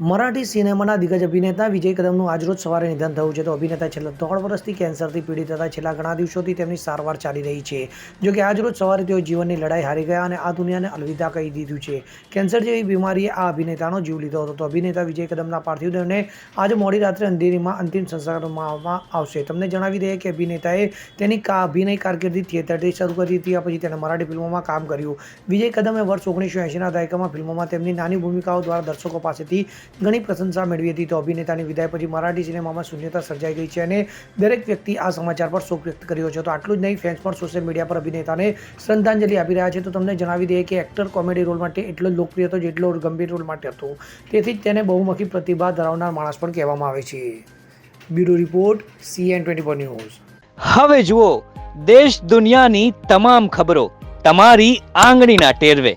મરાઠી સિનેમાના દિગ્ગજ અભિનેતા વિજય કદમનું આજરોજ સવારે નિધન થયું છે. તો અભિનેતા છેલ્લા ત્રણ વર્ષથી કેન્સરથી પીડિત હતા. છેલ્લા ઘણા દિવસોથી તેમની સારવાર ચાલી રહી છે. જો કે આજરોજ સવારે તેઓ જીવનની લડાઈ હારી ગયા અને આ દુનિયાને અલવિદા કહી દીધું છે. કેન્સર જેવી બીમારીએ આ અભિનેતાનો જીવ લીધો હતો. તો અભિનેતા વિજય કદમના પાર્થિવ દેહને આજે મોડી રાત્રે અંધેરીમાં અંતિમ સંસ્કારમાં આવશે. તમને જણાવી દઈએ કે અભિનેતાએ તેની અભિનય કારકિર્દી થિયેટરથી શરૂ કરી હતી. પછી તેણે મરાઠી ફિલ્મોમાં કામ કર્યું. વિજય કદમે વર્ષ ઓગણીસો એંશીના દાયકામાં ફિલ્મોમાં તેમની નાની ભૂમિકાઓ દ્વારા દર્શકો પાસેથી ઘણી પ્રશંસા મેળવી હતી. તો અભિનેતાની વિદાય પછી મરાઠી સિનેમામાં શૂન્યતા સર્જાઈ ગઈ છે અને દરેક વ્યક્તિ આ સમાચાર પર શોક વ્યક્ત કર્યો છે. તો આટલું જ નહીં ફેન્સ પણ સોશિયલ મીડિયા પર અભિનેતાને શ્રદ્ધાંજલિ આપી રહ્યા છે. તો તમને જણાવી દઈએ કે એક્ટર કોમેડી રોલ માટે એટલો લોકપ્રિય હતો, જેટલો ગંભીર રોલ માટે હતો. તેથી જ તેને બહુમુખી પ્રતિભા ધરાવનાર માણસ પણ કહેવામાં આવે છે. Bureau report CN twenty news. હવે જુઓ, દેશ દુનિયાની તમામ ખબરો તમારી આંગળીના ટેરવે.